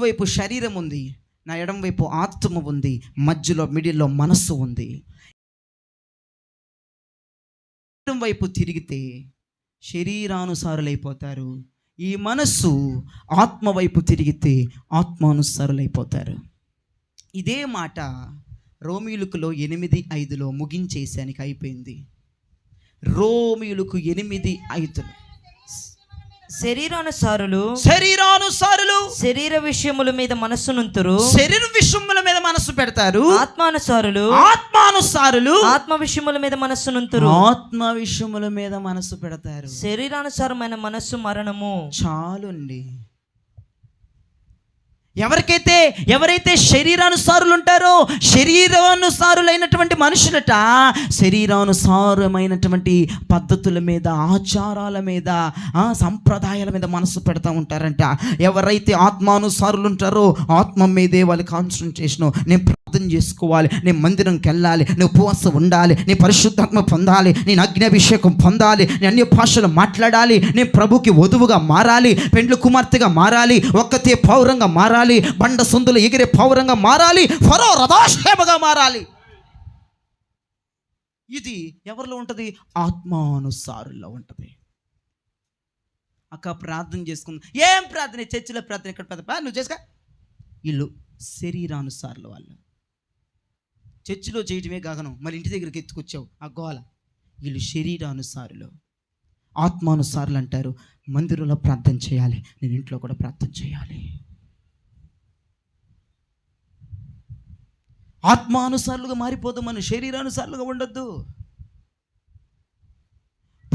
కుడివైపు శరీరం ఉంది నా ఎడం వైపు ఆత్మ ఉంది మధ్యలో మిడిల్లో మనస్సు ఉంది. ఎడం వైపు తిరిగితే శరీరానుసారులైపోతారు. ఈ మనస్సు ఆత్మ వైపు తిరిగితే ఆత్మానుసారులైపోతారు. ఇదే మాట రోమియులకులో ఎనిమిది ఐదులో ముగించేసానికి అయిపోయింది. రోమియులకు ఎనిమిది ఐదులో. శరీరానుసారులు శరీరానుసారులు శరీర విషయముల మీద మనస్సునుంతురు. శరీర విషయముల మీద మనసు పెడతారు. ఆత్మానుసారులు ఆత్మానుసారులు ఆత్మ విషయముల మీద మనస్సునుంతురు. ఆత్మ విషయముల మీద మనసు పెడతారు. శరీరానుసారమైన మనస్సు మరణము. చాలుండి. ఎవరికైతే ఎవరైతే శరీరానుసారులు ఉంటారో శరీరానుసారులైనటువంటి మనుషులట శరీరానుసారమైనటువంటి పద్ధతుల మీద ఆచారాల మీద సంప్రదాయాల మీద మనసు పెడతా ఉంటారంట. ఎవరైతే ఆత్మానుసారులు ఉంటారో ఆత్మ మీదే వాళ్ళు కాన్సన్ట్రేషన్ నేను ప్రార్థన చేసుకోవాలి. నేను మందిరంకి వెళ్ళాలి నేను ఉపవాసం ఉండాలి. నీ పరిశుద్ధాత్మ పొందాలి. నేను అగ్నిభిషేకం పొందాలి. నేను అన్ని భాషలు మాట్లాడాలి. నేను ప్రభుకి వధువుగా మారాలి. పెండ్లు కుమార్తెగా మారాలి. ఒక్కతే పౌరంగా మారాలి. బండ సొందులు ఎగిరే పౌరంగా మారాలి. ఫరో రథాక్షేపగా మారాలి. ఇది ఎవరిలో ఉంటుంది? ఆత్మానుసారుల్లో ఉంటుంది. అక్క ప్రార్థన చేసుకుంది. ఏం ప్రార్థన? చర్చిలో ప్రార్థన ఇక్కడ ప్రార్థన నువ్వు చేసుకో. వీళ్ళు శరీరానుసారులు వాళ్ళు. చర్చిలో చేయటమే గగనం. మరి ఇంటి దగ్గరికి ఎత్తుకొచ్చావు. ఆ గోల. వీళ్ళు శరీరానుసారులు. ఆత్మానుసారులు అంటారు. మందిరంలో ప్రార్థన చేయాలి. నేను ఇంట్లో కూడా ప్రార్థన చేయాలి. ఆత్మానుసారులుగా మారిపోదు మనం. శరీరానుసారులుగా ఉండొద్దు.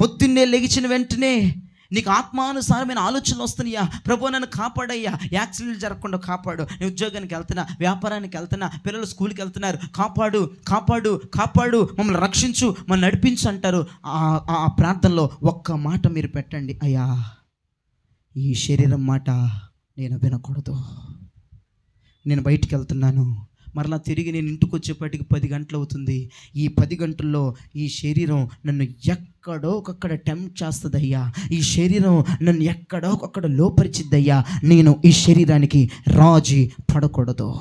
పొద్దున్నే లెగిచిన వెంటనే నీకు ఆత్మానుసారమైన ఆలోచనలు వస్తున్నాయా? ప్రభు నన్ను కాపాడయ్యా. యాక్సిడెంట్ జరగకుండా కాపాడు. నేను ఉద్యోగానికి వెళ్తున్నా వ్యాపారానికి వెళ్తున్నా పిల్లలు స్కూల్కి వెళ్తున్నారు. కాపాడు కాపాడు కాపాడు. మమ్మల్ని రక్షించు మమ్మల్ని నడిపించు అంటారు. ఆ- ఆ ప్రార్థనలో ఒక్క మాట మీరు పెట్టండి. అయ్యా ఈ శరీరం మాట నేను వినకూడదు. నేను బయటికి వెళ్తున్నాను. మరలా తిరిగి నేను ఇంటికి వచ్చేపాటికి పది గంటలు అవుతుంది ఈ పది గంటల్లో ఈ శరీరం నన్ను ఎక్కడో ఒకక్కడ టెంప్ట్ చేస్తుందయ్యా. ఈ శరీరం నన్ను ఎక్కడో ఒక్కడ లోపరిచిద్దయ్యా. నేను ఈ శరీరానికి రాజీ పడకూడదు.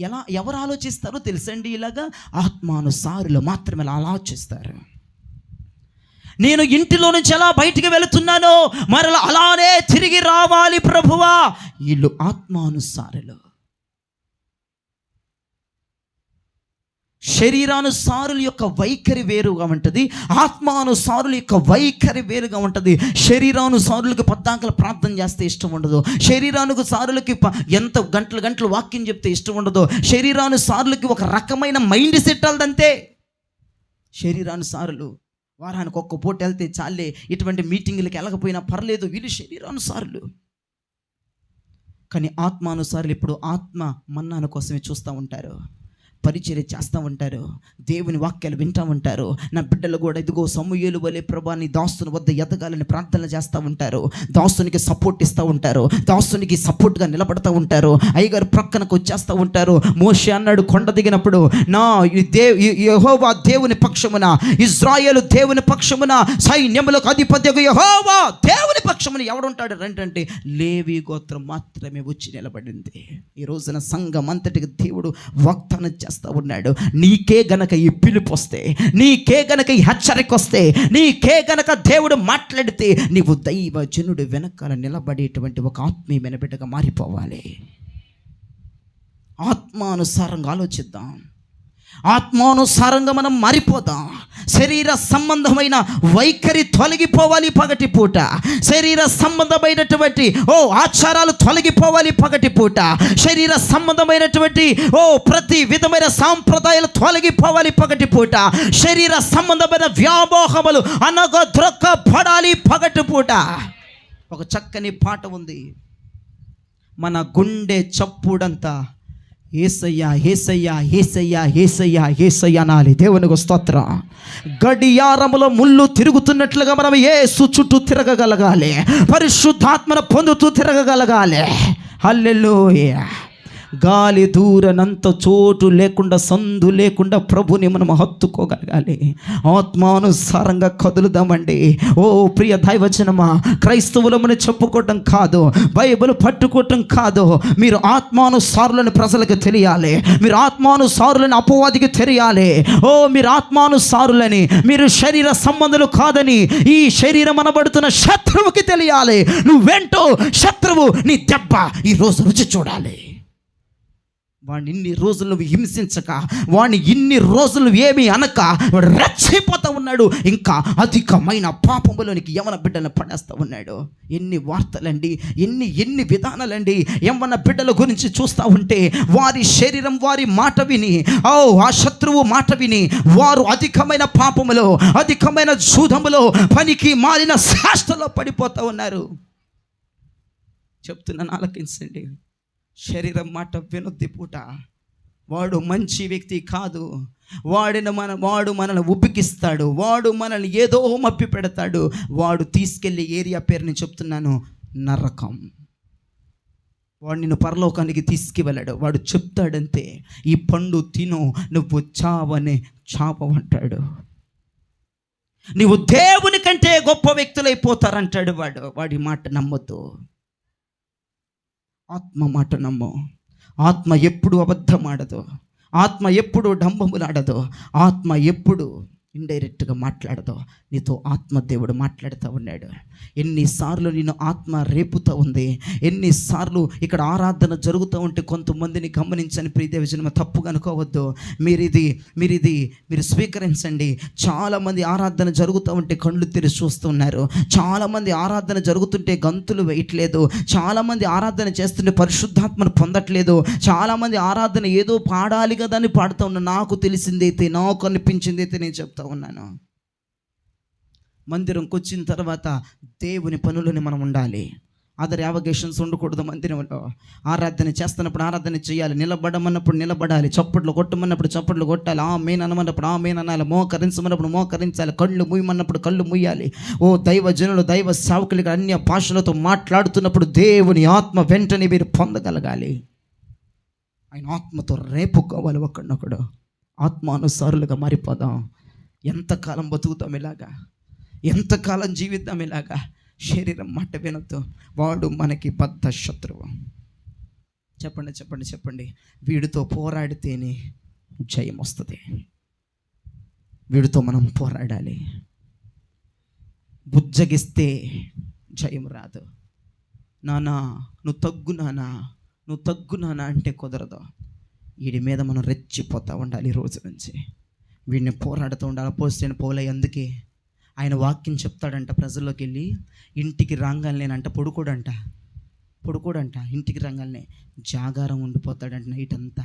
ఎలా ఎవరు ఆలోచిస్తారో తెలుసండి ఇలాగా? ఆత్మానుసారులు మాత్రమే అలా ఆలోచిస్తారు. నేను ఇంటిలో నుంచి ఎలా బయటికి వెళుతున్నానో మరలా అలానే తిరిగి రావాలి ప్రభువా. వీళ్ళు ఆత్మానుసారులు. శరీరానుసారుల యొక్క వైఖరి వేరుగా ఉంటుంది ఆత్మానుసారుల యొక్క వైఖరి వేరుగా ఉంటుంది. శరీరానుసారులకు పద్దాకలు ప్రార్థన చేస్తే ఇష్టం ఉండదు. శరీరానుసారులకి సారులకి ఎంత గంటలు గంటలు వాక్యం చెప్తే ఇష్టం ఉండదు. శరీరానుసారులకి ఒక రకమైన మైండ్ సెట్ అదంతే శరీరానుసారులు వారానికి ఒక్క పూట వెళ్తే చాలే ఇటువంటి మీటింగులకి వెళ్ళకపోయినా పర్లేదు వీళ్ళు శరీరానుసారులు. కానీ ఆత్మానుసారులు ఇప్పుడు ఆత్మ మన్నాను కోసమే చూస్తూ ఉంటారు. పరిచర్య చేస్తూ ఉంటారు. దేవుని వాక్యాలు వింటూ ఉంటారు. నా బిడ్డలు కూడా ఇదిగో సమూహలు వలె ప్రభా నీ దాస్తుని వద్ద ఎదగాలని ప్రార్థన చేస్తూ ఉంటారు. దాస్తునికి సపోర్ట్ ఇస్తూ ఉంటారు. దాస్తునికి సపోర్ట్గా నిలబడుతూ ఉంటారు. అయ్యగారు ప్రక్కనకు వచ్చేస్తూ ఉంటారు. మోషే అన్నాడు కొండ దిగినప్పుడు నా ఈ దే ఈ- దేవుని పక్షమున ఇజ్రాయేల్ దేవుని పక్షమున సైన్యములకు అధిపత్యకు యహోవా దేవుని పక్షమున ఎవడుంటాడు? రంటంటే లేవి గోత్రం మాత్రమే వచ్చి నిలబడింది. ఈ రోజున సంఘం అంతటికి దేవుడు వాగ్దానం చేస్తూ ఉన్నాడు. నీకే గనక ఈ పిలుపు వస్తే నీకే గనక ఈ హెచ్చరిక వస్తే నీకే గనక దేవుడు మాట్లాడితే నీవు దైవ జనుడు వెనకాల నిలబడేటువంటి ఒక ఆత్మీయమైన బిడ్డగా మారిపోవాలి. ఆత్మానుసారంగా ఆలోచిద్దాం. ఆత్మానుసారంగా మనం మారిపోదాం శరీర సంబంధమైన వైఖరి తొలగిపోవాలి పగటి పూట. శరీర సంబంధమైనటువంటి ఓ ఆచారాలు తొలగిపోవాలి పగటి పూట. శరీర సంబంధమైనటువంటి ఓ ప్రతి విధమైన సాంప్రదాయాలు తొలగిపోవాలి పగటి పూట. శరీర సంబంధమైన వ్యామోహములు అనగద్రొక్క పడాలి పగటి పూట. ఒక చక్కని పాట ఉంది. మన గుండె చప్పుడంతా ఏసయ్యా ఏసయ్యా ఏసయ్యా ఏసయ్యా ఏసయ్యా నాలి. దేవునికి స్తోత్ర. గడియారములో ముళ్ళు తిరుగుతున్నట్లుగా మనం ఏసు చుట్టూ తిరగగలగాలి. పరిశుద్ధాత్మను పొందుతూ తిరగగలగాలి. హల్లెలూయా. గాలి దూరనంత చోటు లేకుండా సందు లేకుండా ప్రభుని మనం హత్తుకోగలగాలి. ఆత్మానుసారంగా కదులుదామండి. ఓ ప్రియ దైవచనమా క్రైస్తవులమని చెప్పుకోవటం కాదు బైబిల్ పట్టుకోవటం కాదు. మీరు ఆత్మానుసారులని ప్రజలకు తెలియాలి. మీరు ఆత్మానుసారులని అపవాదికి తెలియాలి. ఓ మీరు ఆత్మానుసారులని మీరు శరీర సంబంధులు కాదని ఈ శరీరం అనబడుతున్న శత్రువుకి తెలియాలి. నువ్వేంటో శత్రువు నీ దెబ్బ ఈ రోజు రుచి చూడాలి. వాడిని ఇన్ని రోజులు నువ్వు హింసించక వాడిని ఇన్ని రోజులు ఏమీ అనక వాడు రెచ్చిపోతా ఉన్నాడు. ఇంకా అధికమైన పాపములోనికి యవన బిడ్డలను పడేస్తూ ఉన్నాడు. ఎన్ని వార్తలండి ఎన్ని ఎన్ని విధానాలండి యవన బిడ్డల గురించి చూస్తూ ఉంటే వారి శరీరం వారి మాట విని ఓ ఆ శత్రువు మాట విని వారు అధికమైన పాపములో అధికమైన జూదములో పనికి మారిన శాస్త్రలో పడిపోతూ ఉన్నారు. చెప్తున్నాను ఆలకించండి శరీరం మాట వినొద్ది పూట. వాడు మంచి వ్యక్తి కాదు. వాడిని మన వాడు మనల్ని ఉబ్బికిస్తాడు. వాడు మనల్ని ఏదో మప్పి పెడతాడు. వాడు తీసుకెళ్ళి ఏరియా పేరుని చెప్తున్నాను నరకం. వాడు నిన్ను పరలోకానికి తీసుకువెళ్ళాడు. వాడు చెప్తాడంతే ఈ పండు తిను నువ్వు చావని చాపమంటాడు నీవు దేవుని కంటే గొప్ప వ్యక్తులైపోతారంటాడు వాడు. వాడి మాట నమ్మొద్దు. ఆత్మ మాట నమ్ము. ఆత్మ ఎప్పుడు అబద్ధమాడదు ఆత్మ ఎప్పుడు డంబములాడదు. ఆత్మ ఎప్పుడు ఇండైరెక్ట్గా మాట్లాడతావు? నీతో ఆత్మదేవుడు మాట్లాడుతూ ఉన్నాడు. ఎన్నిసార్లు నేను ఆత్మ రేపుతూ ఉంది. ఎన్నిసార్లు ఇక్కడ ఆరాధన జరుగుతూ ఉంటే కొంతమందిని గమనించని ప్రియదేవజనమ తప్పుగా అనుకోవద్దు. మీరు ఇది మీరు ఇది మీరు స్వీకరించండి. చాలామంది ఆరాధన జరుగుతూ ఉంటే కళ్ళు తెరిచి చూస్తున్నారు. చాలామంది ఆరాధన జరుగుతుంటే గంతులు వేయట్లేదు. చాలామంది ఆరాధన చేస్తుంటే పరిశుద్ధాత్మను పొందట్లేదు. చాలామంది ఆరాధన ఏదో పాడాలి కదా అని పాడుతూ ఉన్నా నాకు తెలిసిందైతే నాకు అనిపించిందైతే నేను చెప్తా ఉన్నాను. మందిరంకి వచ్చిన తర్వాత దేవుని పనులని మనం ఉండాలి. అదర్ యావగేషన్స్ ఉండకూడదు మందిరంలో. ఆరాధన చేస్తున్నప్పుడు ఆరాధన చేయాలి. నిలబడమన్నప్పుడు నిలబడాలి. చప్పట్లు కొట్టమన్నప్పుడు చప్పట్లు కొట్టాలి. ఆ మెయిన్ అనమన్నప్పుడు ఆ మెయిన్ అనాలి. మోకరించమన్నప్పుడు మోకరించాలి. కళ్ళు ముయ్యమన్నప్పుడు కళ్ళు ముయ్యాలి ఓ దైవ జనులు దైవ సేవకులు అన్య భాషలతో మాట్లాడుతున్నప్పుడు దేవుని ఆత్మ వెంటనే మీరు పొందగలగాలి. ఆయన ఆత్మతో రేపుకోవాలి ఒకడినొకడు ఆత్మానుసారులుగా మారిపోదాం. ఎంతకాలం బతుకుతాం ఇలాగా? ఎంతకాలం జీవిద్దాం ఇలాగా? శరీరం మాట వినతో వాడు మనకి పెద్ద శత్రువు. చెప్పండి చెప్పండి చెప్పండి. వీడితో పోరాడితేనే జయం వస్తుంది. వీడితో మనం పోరాడాలి. బుజ్జగిస్తే జయం రాదు. నానా నువ్వు తగ్గు నానా నువ్వు తగ్గు నానా అంటే కుదరదు. వీడి మీద మనం రెచ్చిపోతూ ఉండాలి రోజు నుంచి. వీడిని పోరాడుతూ ఉండాలి పోస్తే పోలే అందుకే ఆయన వాక్యం చెప్తాడంట ప్రజల్లోకి వెళ్ళి ఇంటికి రాగానేనంట పొడుకోడంట పొడుకోడంట ఇంటికి రాగానే జాగారం ఉండిపోతాడంట నైట్ అంతా.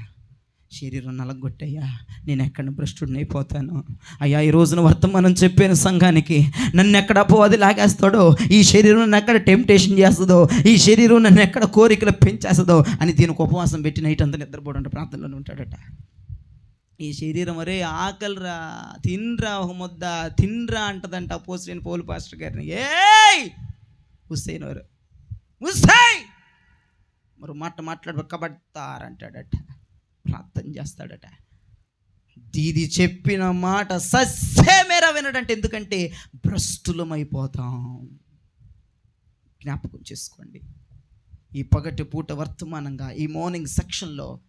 శరీరం నలగొట్టయ్యా నేను ఎక్కడ భ్రష్టుడిని అయిపోతాను? అయ్యా ఈ రోజున వర్తమానం చెప్పాను సంఘానికి నన్ను ఎక్కడ అపవాది లాగేస్తాడో ఈ శరీరం నన్ను ఎక్కడ టెంప్టేషన్ చేస్తుందో ఈ శరీరం నన్ను ఎక్కడ కోరికలు పెంచేస్తుందో అని దీనికి ఉపవాసం పెట్టి నైట్ అంతా నిద్రపోవడం ప్రార్థనలోనే ఉంటాడట. ఈ శరీరం అరే ఆకలిరా తిన్రా ఒక ముద్ద తిన్రా అంటదంట పోసిన పోలు పాస్టర్ గారిని. ఏయ్! హుస్సేన్ వారు హుస్సై మరి మాట మాట్లాడబక్కబడతారంటాడట ప్రార్థన చేస్తాడట. దీది చెప్పిన మాట సస్యమేర వినడంటే. ఎందుకంటే భ్రష్టులమైపోతాం. జ్ఞాపకం చేసుకోండి. ఈ పగటి పూట వర్తమానంగా ఈ మార్నింగ్ సెక్షన్లో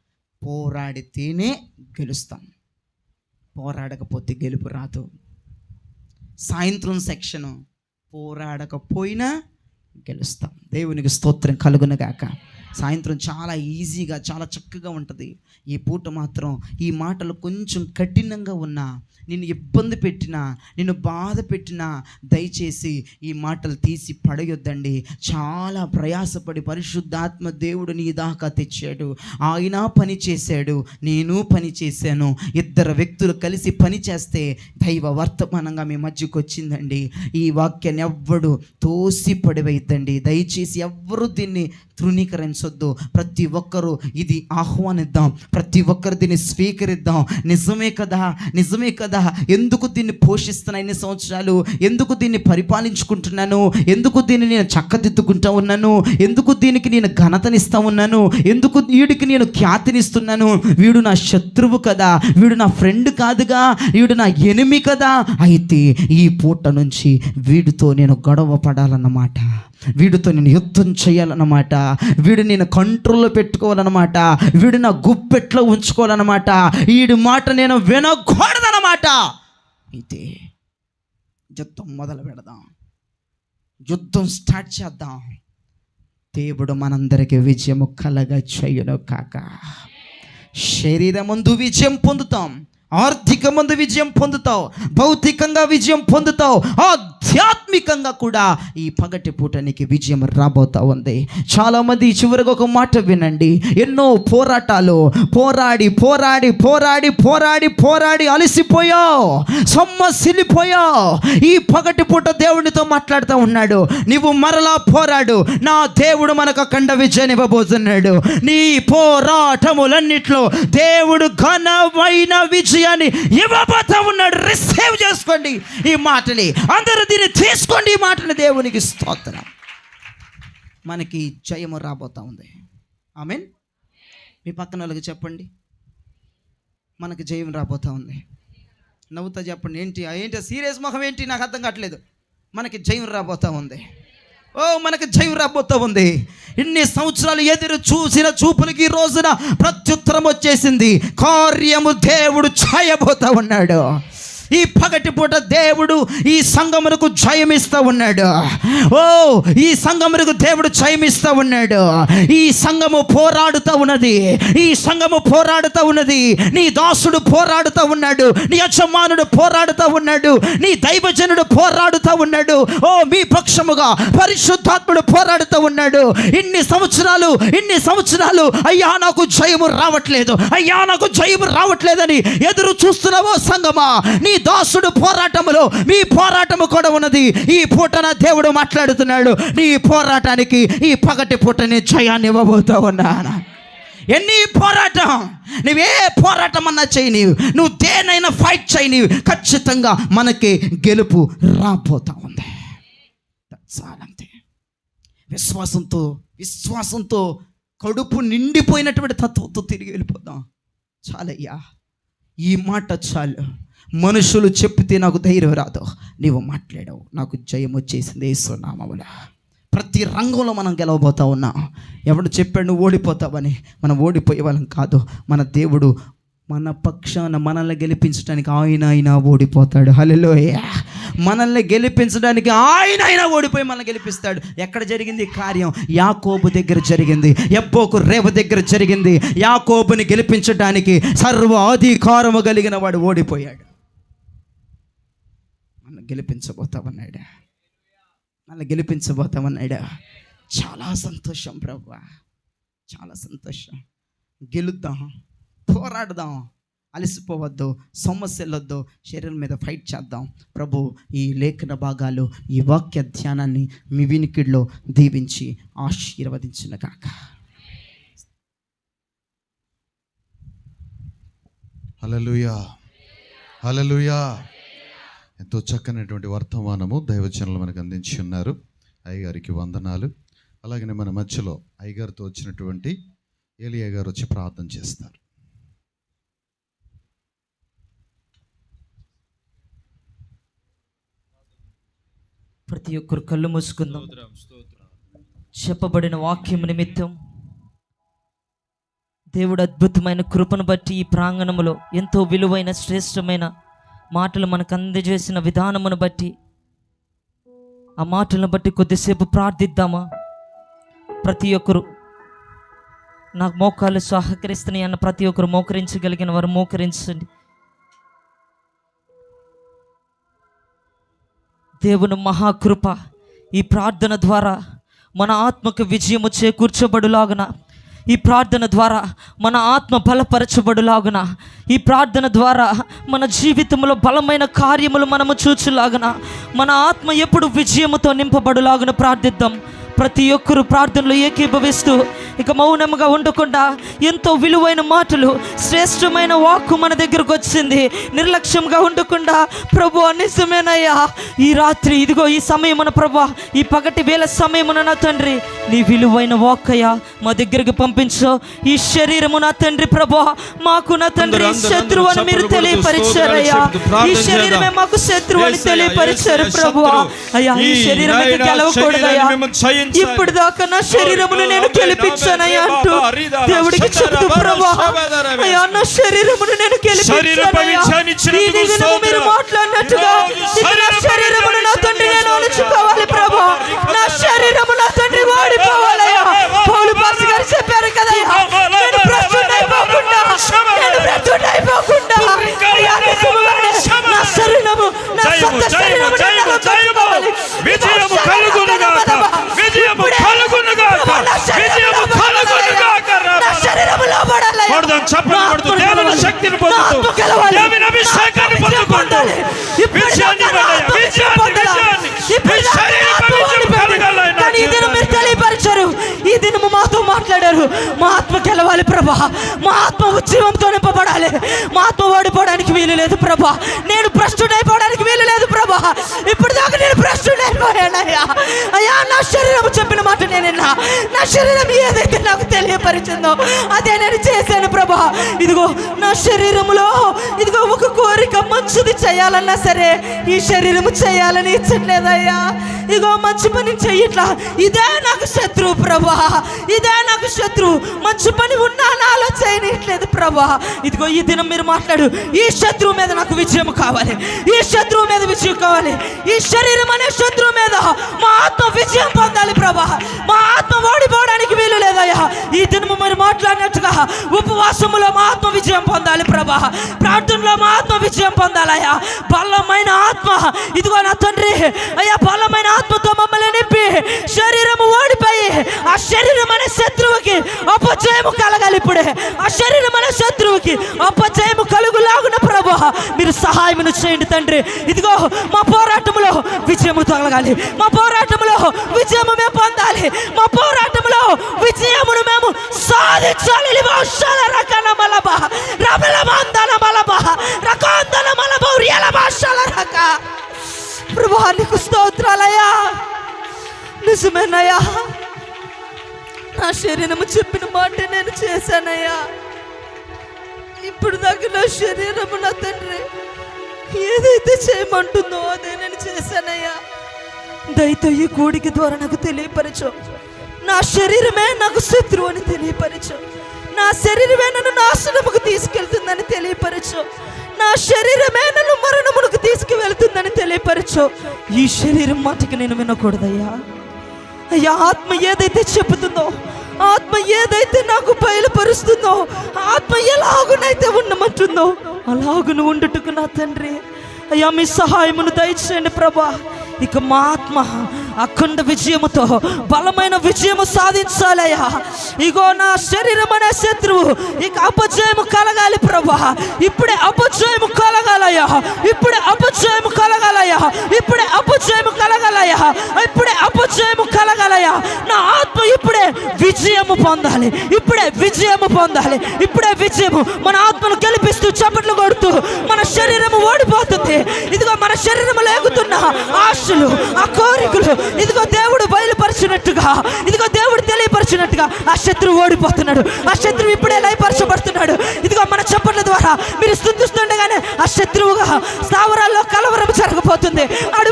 పోరాడితేనే గెలుస్తాం. పోరాడకపోతే గెలుపు రాదు. సాయంత్రం సెక్షను పోరాడకపోయినా గెలుస్తాం. దేవునికి స్తోత్రం కలుగునగాక సాయంత్రం చాలా ఈజీగా చాలా చక్కగా ఉంటుంది. ఈ పూట మాత్రం ఈ మాటలు కొంచెం కఠినంగా ఉన్నా నిన్ను ఇబ్బంది పెట్టినా నిన్ను బాధ పెట్టినా దయచేసి ఈ మాటలు తీసి పడగొద్దండి చాలా ప్రయాసపడి పరిశుద్ధాత్మ దేవుడు నీ దాకా తెచ్చాడు. ఆయన పని చేశాడు నేను పని చేశాను. ఇద్దరు వ్యక్తులు కలిసి పని చేస్తే దైవ వర్తమానంగా మీ మధ్యకు వచ్చిందండి. ఈ వాక్యాన్ని ఎవ్వడు తోసి పడివైద్దండి దయచేసి ఎవ్వరు దీన్ని తృణీకరించొద్దు. ప్రతి ఒక్కరూ ఇది ఆహ్వానిద్దాం. ప్రతి ఒక్కరు దీన్ని స్వీకరిద్దాం. నిజమే కదా? నిజమే కదా? ఎందుకు దీన్ని పోషిస్తున్నా ఇన్ని సంవత్సరాలు? ఎందుకు దీన్ని పరిపాలించుకుంటున్నాను? ఎందుకు దీన్ని నేను చక్కదిద్దుకుంటా ఉన్నాను? ఎందుకు దీనికి నేను ఘనతనిస్తా ఉన్నాను? ఎందుకు వీడికి నేను ఖ్యాతినిస్తున్నాను? వీడు నా శత్రువు కదా? వీడు నా ఫ్రెండ్ కాదుగా? వీడు నా ఎనిమి కదా? అయితే ఈ పూట నుంచి వీడితో నేను గొడవ పడాలన్నమాట. వీడితో నేను యుద్ధం చేయాలన్నమాట. వీడు నేను కంట్రోల్లో పెట్టుకోవాలన్నమాట. వీడు నా గుప్పెట్లో ఉంచుకోవాలన్నమాట. వీడి మాట నేను వినకూడదన్నమాట. అయితే యుద్ధం మొదలు పెడదాం. యుద్ధం స్టార్ట్ చేద్దాం. దేవుడు మనందరికీ విజయము కలగా చేయును కాక. శరీరమందు విజయం పొందుతాం. ఆర్థిక మందు విజయం పొందుతావు భౌతికంగా విజయం పొందుతావు ఆధ్యాత్మికంగా కూడా ఈ పగటి పూటనికి విజయం రాబోతా ఉంది. చాలామంది చివరికి ఒక మాట వినండి. ఎన్నో పోరాటాలు పోరాడి పోరాడి పోరాడి పోరాడి పోరాడి అలసిపోయావు సొమ్మసిల్లిపోయావు. ఈ పగటి పూట దేవునితో మాట్లాడుతూ ఉన్నాడు. నీవు మరలా పోరాడు. నా దేవుడు మనకు అఖండ విజయాన్ని ఇవ్వబోతున్నాడు. నీ పోరాటములన్నిట్లో దేవుడు ఘనమైన విజయం విజయాన్ని ఇవ్వబోతా ఉన్నాడు. రిసీవ్ చేసుకోండి ఈ మాటని. అందరూ దీన్ని తీసుకోండి ఈ మాటని దేవునికి స్తోత్రం. మనకి జయము రాబోతా ఉంది. ఐ మీన్ మీ పక్కన వాళ్ళకి చెప్పండి. మనకి జయం రాబోతా ఉంది. నవ్వుతా చెప్పండి. ఏంటి ఏంటి సీరియస్ ముఖం ఏంటి? నాకు అర్థం కావట్లేదు. మనకి జయం రాబోతా ఉంది. ఓ మనకి జయం రాబోతా ఉంది. ఇన్ని సంవత్సరాలు ఎదురు చూసిన చూపులకి ఈ రోజున ప్రత్యుత్తరం వచ్చేసింది. కార్యము దేవుడు చేయబోతా ఉన్నాడు. ఈ పగటి పూట దేవుడు ఈ సంగమునకు జయమిస్తూ ఉన్నాడు. ఓ ఈ సంగమునకు దేవుడు జయమిస్తూ ఉన్నాడు. ఈ సంఘము పోరాడుతూ ఉన్నది. ఈ సంఘము పోరాడుతూ ఉన్నది. నీ దాసుడు పోరాడుతూ ఉన్నాడు. నీ యజమానుడు పోరాడుతూ ఉన్నాడు. నీ దైవజనుడు పోరాడుతూ ఉన్నాడు. ఓ మీ పక్షముగా పరిశుద్ధాత్ముడు పోరాడుతూ ఉన్నాడు. ఇన్ని సంవత్సరాలు ఇన్ని సంవత్సరాలు అయ్యా నాకు జయము రావట్లేదు. అయ్యా నాకు జయము రావట్లేదని ఎదురు చూస్తున్నావో సంగమా? నీ దాసుడు పోరాటములో మీ పోరాటము కూడా ఉన్నది. ఈ పూటన దేవుడు మాట్లాడుతున్నాడు నీ పోరాటానికి ఈ పగటి పూటని జయాన్ని ఇవ్వబోతా ఉన్నాను ఎన్ని పోరాటం? నువ్వే పోరాటం అన్నా చేయి నీవు నువ్వు దేనైనా ఫైట్ చేయి నీవు ఖచ్చితంగా మనకి గెలుపు రాబోతా ఉంది. చాలంతే విశ్వాసంతో విశ్వాసంతో కడుపు నిండిపోయినటువంటి తత్వంతో తిరిగి వెళ్ళిపోదాం. చాలయ్యా ఈ మాట చాలు. మనుషులు చెప్తే నాకు ధైర్యం రాదు. నీవు మాట్లాడావు. నాకు జయం వచ్చేసింది ఏసునామముల ప్రతి రంగంలో మనం గెలవబోతా ఉన్నాం. ఎవడు చెప్పాడు నువ్వు ఓడిపోతావని? మనం ఓడిపోయే వాళ్ళం కాదు. మన దేవుడు మన పక్షాన మనల్ని గెలిపించడానికి ఆయన అయినా ఓడిపోతాడు. హలో మనల్ని గెలిపించడానికి ఆయన అయినా ఓడిపోయి మనల్ని గెలిపిస్తాడు. ఎక్కడ జరిగింది కార్యం? యాకోబు దగ్గర జరిగింది. ఎబ్బోకు రేవ దగ్గర జరిగింది. యాకోబుని గెలిపించడానికి సర్వ అధికారము కలిగిన వాడు ఓడిపోయాడు. గెలిపించబోతామన్నాడా? మళ్ళీ గెలిపించబోతామన్నాడా? చాలా సంతోషం ప్రభు. చాలా సంతోషం. గెలుద్దాం. పోరాడదాం. అలసిపోవద్దు. సమస్యలొద్దు. శరీరం మీద ఫైట్ చేద్దాం. ప్రభు ఈ లేఖన భాగాలు ఈ వాక్య ధ్యానాన్ని మీ వినికిడిలో దీవించి ఆశీర్వదించిన కాక హలలుయా హలలుయా ఎంతో చక్కనటువంటి వర్తమానము దైవజనులు మనకు అందించి ఉన్నారు. అయ్యగారికి వందనాలు. అలాగనే మన మధ్యలో అయ్యగారితో వచ్చినటువంటి ఏలియా గారు వచ్చి ప్రార్థన చేస్తారు. ప్రతి ఒక్కరు కళ్ళు మూసుకుందాం. చెప్పబడిన వాక్యం నిమిత్తం దేవుడు అద్భుతమైన కృపను బట్టి ఈ ప్రాంగణములో ఎంతో విలువైన శ్రేష్టమైన మాటలు మనకు అందజేసిన విధానమును బట్టి ఆ మాటలను బట్టి కొద్దిసేపు ప్రార్థిద్దామా? ప్రతి ఒక్కరు నాకు మోకాలు సహకరిస్తున్నాయి అన్న ప్రతి ఒక్కరు మోకరించగలిగిన వారు మోకరించండి. దేవుని మహాకృప ఈ ప్రార్థన ద్వారా మన ఆత్మకు విజయము చేకూర్చబడులాగన ఈ ప్రార్థన ద్వారా మన ఆత్మ బలపరచబడులాగున ఈ ప్రార్థన ద్వారా మన జీవితంలో బలమైన కార్యములు మనము చూచులాగున మన ఆత్మ ఎప్పుడు విజయముతో నింపబడులాగున ప్రార్థిద్దాం. ప్రతి ఒక్కరు ప్రార్థనలో ఏకీభవిస్తూ ఇక మౌనంగా ఉండకుండా ఎంతో విలువైన మాటలు శ్రేష్టమైన వాక్కు మన దగ్గరకు వచ్చింది నిర్లక్ష్యంగా ఉండకుండా ప్రభు నిజమేనయ్యా ఈ రాత్రి ఇదిగో ఈ సమయమున ప్రభా ఈ పగటి వేల సమయమున నా తండ్రి నీ విలువైన వాక్కయ్యా మా దగ్గరికి పంపించు ఈ శరీరము నా తండ్రి ప్రభా మాకు నా తండ్రి శత్రువు అని మీరు తెలియపరిచారయ్యా ఈ శరీరమే. మాకు శత్రువు అని తెలియపరిచారు ప్రభు. అయ్యా ఈ శరీరం గెలవకూడదయ్యా. ఇప్పుడు దాకా నా శరీరమును నేను గెలిపించానయ్యా అంటూ దేవుడికి చెబుతూ ప్రభా అయ్యా నా శరీరమును నేను. మీరు మాట్లాడినట్టుగా నా శరీరం శరీరమును నా తండ్రి నేను అణుచుకోవాలి ప్రభా నా శరీరము నా తండ్రి వాడిపోవాలయ్యా పౌలు పాస్ గారు చెప్పారు కదయ్యా నేను ప్రస్తుతైపోకుండా నేను నిజముగానే నా శరీరము నా సొంత శరీరము. విజయము. విజయము ఇప్పుడే కలుగునుగాక. ప్రభా, నా శరీరము విజయము కలుగునుగాక, రాబా. నా శరీరము లోబడాలయ్యా. కొడదాం, చప్పట్లు కొడుతూ, దేవుని. శక్తిని పొందుతూ. దేవుని అభిషేకాన్ని నా నింపబడాలి ప్రభా. మా ఆత్మ ఉద్యమంతో నింపబడాలి. మా ఆత్మ ఓడిపోవడానికి వీలు లేదు ప్రభా. నేను భ్రష్టుడైపోవడానికి వీలు లేదు ప్రభా. ఇప్పుడు దాకా నేను భ్రష్టుడైపోయానయ్యా. అయ్యా నా శరీరం చెప్పిన మాట నేను నా శరీరం ఏదైతే నాకు తెలియపరిచిందో అదే నేను చేశాను ప్రభా. ఇదిగో నా శరీరములో ఇదిగో ఒక కోరిక మంచిది చేయాలన్నా సరే ఈ శరీరము చేయాలని ఇచ్చట్లేదయ్యా. ఇదిగో మంచి పని చెయ్యట్లా. ఇదే నాకు శత్రువు ప్రభా. ఇదే నాకు శత్రువు. మంచి పని ఉన్నా నాలో ప్రభా. ఇదిగో ఈ దినం మీరు మాట్లాడు. ఈ శత్రువు మీద నాకు విజయం కావాలి. ఈ శత్రువు మీద విజయం కావాలి. ఈ శరీరం అనే శత్రువు మీద మా ఆత్మ విజయం పొందాలి ప్రభా. మా ఆత్మ ఓడిపోవడానికి వీలు లేదయ్యా. ఈ దినము మీరు మాట్లాడినట్టుగా ఉపవాసములో మా ఆత్మ విజయం పొందాలి ప్రభా. ప్రార్థనలో మా ఆత్మ విజయం పొందాలయ్యా. బలమైన ఆత్మ. ఇదిగో నా తండ్రి. అయ్యా బలమైన ఆత్మతో మమ్మల్ని నింపి శరీరము ఓడిపోయి ఆ శరీరం అనే శత్రువుకి అపజయము కలగాలి ఇప్పుడే. ఆ శరీరం అనే శత్రువుకి అపజయము కలుగులాగున ప్రభా మీరు సహాయమును చేయండి తండ్రి. ఇదిగో మా పోరాటంలో విజయము తగలగాలి. మా పోరాటంలో విజయము మేము పొందాలి. మా పోరాటంలో విజయమును మేము సాధించాలి. లిమోషాల రకన మలబ రమల మలబ రకాందన మలబ ఉరియల భాషల రక. ప్రభా నీకు స్తోత్రాలయ్యా. నిజమేనయ్యా. శరీరము చెప్పిన మాట నేను చేశానయ్యా. ఇప్పుడు దాకా నా శరీరము నా తండ్రి ఏదైతే చేయమంటుందో అదే నేను చేశానయ్యా. దయతో ఈ కోడికి ద్వారా నాకు తెలియపరచు. నా శరీరమే నాకు శత్రువు అని తెలియపరచు. నా శరీరమే నన్ను నాశనముకు తీసుకెళ్తుందని తెలియపరచు. నా శరీరమే నన్ను మరణమునకు తీసుకువెళ్తుందని తెలియపరచు. ఈ శరీరం మాటకి నేను వినకూడదయ్యా. అయ్యా ఆత్మ ఏదైతే చెబుతుందో ఆత్మ ఏదైతే నాకు బయలుపరుస్తుందో ఆత్మ ఎలాగునైతే ఉండమంటుందో అలాగును ఉండుటకు నా తండ్రి. అయ్యా మీ సహాయమును దయచేయండి ప్రభా. ఇక మా ఆత్మ అఖండ విజయముతో బలమైన విజయము సాధించాలయ్యా. ఇగో నా శరీరం అనే శత్రువు ఇక అపజయము కలగాలి ప్రభా ఇప్పుడే అపజయము కలగాలయ్యా. ఇప్పుడే అపజయము కలగాలయ్యా. ఇప్పుడే అపజయము కలగాలయ్యా. ఇప్పుడే అపజయము కలగాలయ్యా. నా ఆత్మ ఇప్పుడే విజయము పొందాలి. ఇప్పుడే విజయము పొందాలి. ఇప్పుడే విజయము మన ఆత్మను గెలిపిస్తూ చప్పట్లు కొడుతూ మన శరీరము ఓడిపోతుంది. ఇదిగో మన శరీరము లేగుతున్న ఆశలు ఆ కోరికలు ఇదిగో దేవుడు బయలుపరిచినట్టుగా ఇదిగో దేవుడు తెలియపరిచినట్టుగా ఆ శత్రువు ఓడిపోతున్నాడు. ఆ శత్రువు ఇప్పుడే లయపరచబడుతున్నాడు. ఇదిగో మన చెప్పట్ల ద్వారా మీరు స్థుతిస్తుండగానే ఆ శత్రువుగా స్థావరాల్లో కలవరం జరగబోతుంది. అడు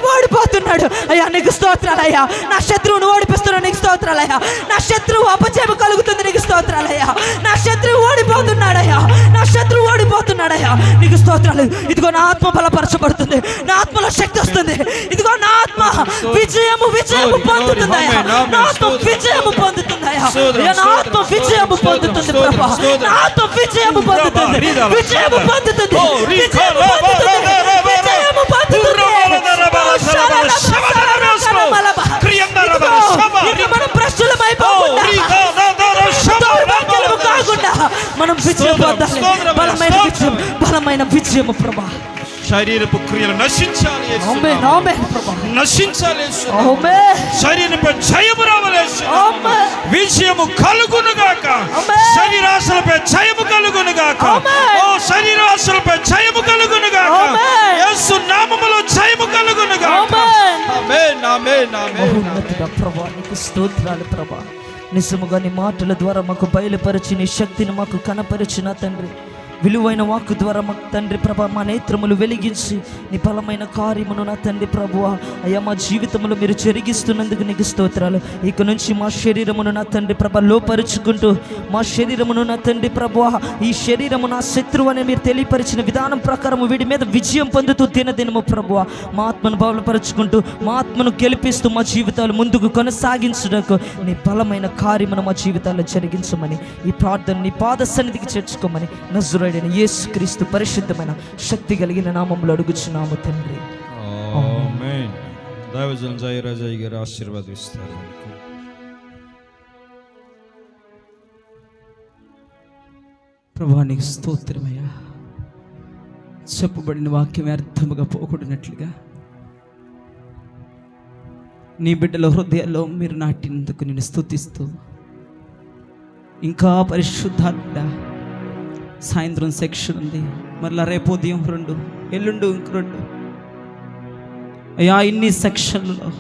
ఓడిపోతున్నాడు అయ్యా నీకు స్తోత్రాలయ్యా నా శత్రువును ఓడిపిస్తున్నా నీకు స్తోత్రాలయ్యా నా శత్రువు అపజయం కలుగుతుంది నీకు స్తోత్రాలయ్యా నా శత్రువు ఓడిపోతున్నాడయ్యా నా శత్రువు ఓడిపోతున్నాడయ్యా నీకు స్తోత్రాలు. ఇదిగో నా ఆత్మ బలపరచబడుతుంది. నా ఆత్మలో శక్తి వస్తుంది. ఇదిగో నా ఆత్మ విజయము విజయము పొందుతుందయ్యా నా ఆత్మ విజయము పొందుతుందయ్యా నా ఆత్మ విజయము పొందుతుంది ప్రభా. నా ఆత్మ విజయము పొందుతుంది. విజయము పొందుతుంది. విజయము పొందుతుంది. విజయము పొందుతుంది. మనం ప్రశ్నలమైపోకుండా. కాకుండా మనం విజయం పొందాలి. బలమైన విజయం బలమైన విజయము ప్రభా. శరీరపు క్రియలు నశించాలి నశించాలి శరీరంపై జయము రావాలి విజయము కలుగును గాక ఆమేన్. శరీరాశలపై జయము కలుగును గాక ఆమేన్. ఓ శరీరాశలపై జయము కలుగును గాక ఆమేన్. యేసు నామములో జయము కలుగును మహోన్నతుడ ప్రభా నీకు స్తోత్రాలు ప్రభా. నిజముగా నీ మాటల ద్వారా మాకు బయలుపరిచి నీ శక్తిని మాకు కనపరిచిన తండ్రి. విలువైన వాక్కు ద్వారా మా తండ్రి ప్రభ మా నేత్రములు వెలిగించి నీ బలమైన కార్యమును నా తండ్రి ప్రభువ అయ్యా మా జీవితంలో మీరు జరిగిస్తున్నందుకు నీకు స్తోత్రాలు. ఇక నుంచి మా శరీరమును నా తండ్రి ప్రభ లోపరుచుకుంటూ మా శరీరమును నా తండ్రి ప్రభువ ఈ శరీరము నా శత్రువు అని మీరు తెలియపరిచిన విధానం ప్రకారం వీడి మీద విజయం పొందుతూ దినదినము ప్రభువ మా ఆత్మను బలపరుచుకుంటూ మా ఆత్మను గెలిపిస్తూ మా జీవితాలు ముందుకు కొనసాగించుటకు నీ బలమైన కార్యమును మా జీవితాల్లో జరిగించమని ఈ ప్రార్థన నీ పాద సన్నిధికి చేర్చుకోమని నజురైన యేసు క్రీస్తు పరిశుద్ధమైన శక్తి కలిగిన నామంలో అడుగుచున్నాము తండ్రి. ఆమేన్. దైవజన జయరాజయ్య గారు ఆశీర్వాదిస్తారు. ప్రభా నీకు స్తోత్రమయ్యా. చెప్పబడిన వాక్యం అర్థముగా పోకూడనట్లుగా. నీ బిడ్డల హృదయాల్లో మీరు నాటినందుకు నేను స్తుతిస్తూ. ఇంకా పరిశుద్ధాత్మ సాయంత్రం సెక్షన్ ఉంది. మరలా రేపు ఉదయం రెండు ఎల్లుండు ఇంక రెండు. అయ్యా ఇన్ని సెక్షన్లలో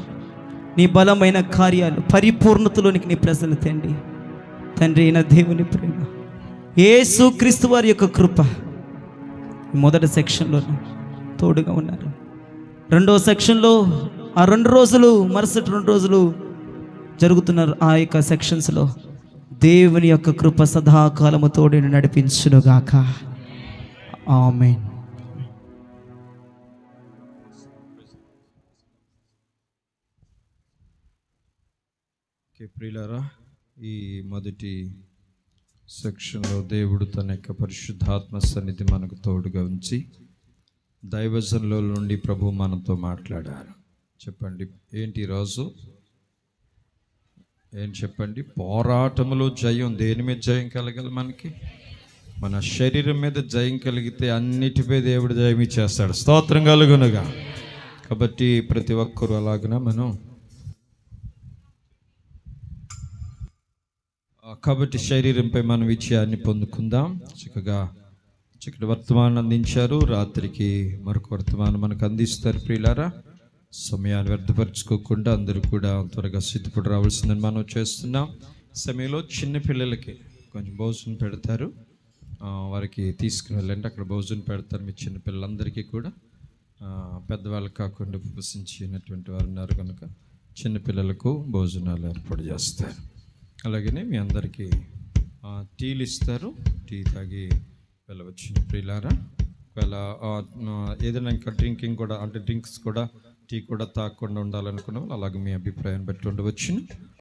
నీ బలమైన కార్యాలు పరిపూర్ణతలోనికి నీ ప్రజలు తండి తండ్రి అయిన దేవుని ప్రేమ. ఏసు క్రీస్తు వారి యొక్క కృప. మొదటి సెక్షన్లో తోడుగా ఉన్నారు రెండో సెక్షన్లో ఆ రెండు రోజులు మరుసటి రెండు రోజులు జరుగుతున్నారు ఆ యొక్క సెక్షన్స్లో దేవుని యొక్క కృప సదాకాలము తోడిని నడిపించునుగాక. ఆమెన్. ప్రియులారా ఈ మొదటి సెక్షన్లో దేవుడు తన యొక్క పరిశుద్ధాత్మ సన్నిధి మనకు తోడుగా ఉంచి దైవజనుల నుండి ప్రభు మనతో మాట్లాడారు. చెప్పండి ఏంటి రాజు? ఏం చెప్పండి? పోరాటములో జయం దేని మీద జయం కలగాలి మనకి? మన శరీరం మీద జయం కలిగితే అన్నిటిపై దేవుడు జయం ఇచ్చేస్తాడు. స్తోత్రం కలుగునుగా. కాబట్టి ప్రతి ఒక్కరూ అలాగన మనం? కాబట్టి శరీరంపై మనం విజయాన్ని పొందుకుందాం. చక్కగా చక్కటి వర్తమానం అందించారు. రాత్రికి మరొక వర్తమానం మనకు అందిస్తారు ప్రియులారా. సమయాన్ని వ్యర్థపరచుకోకుండా అందరూ కూడా త్వరగా సిద్ధపడి రావాల్సిందని మనం చేస్తున్నాం. సమయంలో చిన్న పిల్లలకి కొంచెం భోజనం పెడతారు. వారికి తీసుకుని వెళ్ళండి. అక్కడ భోజనం పెడతారు మీ చిన్న పిల్లలందరికీ కూడా. పెద్దవాళ్ళు పెద్దవాళ్ళకి కాకుండా పుసించినటువంటి వారు ఉన్నారు కనుక చిన్నపిల్లలకు భోజనాలు ఏర్పాటు చేస్తారు. అలాగనే మీ అందరికీ టీలు ఇస్తారు. టీ తాగి వెళ్ళవచ్చు ప్రియులారా. ఒకవేళ ఏదైనా ఇంకా డ్రింకింగ్ కూడా అంటే డ్రింక్స్ కూడా టీ కూడా తాగకుండా ఉండాలనుకున్న వాళ్ళు అలాగే మీ అభిప్రాయాన్ని బట్టి ఉండవచ్చు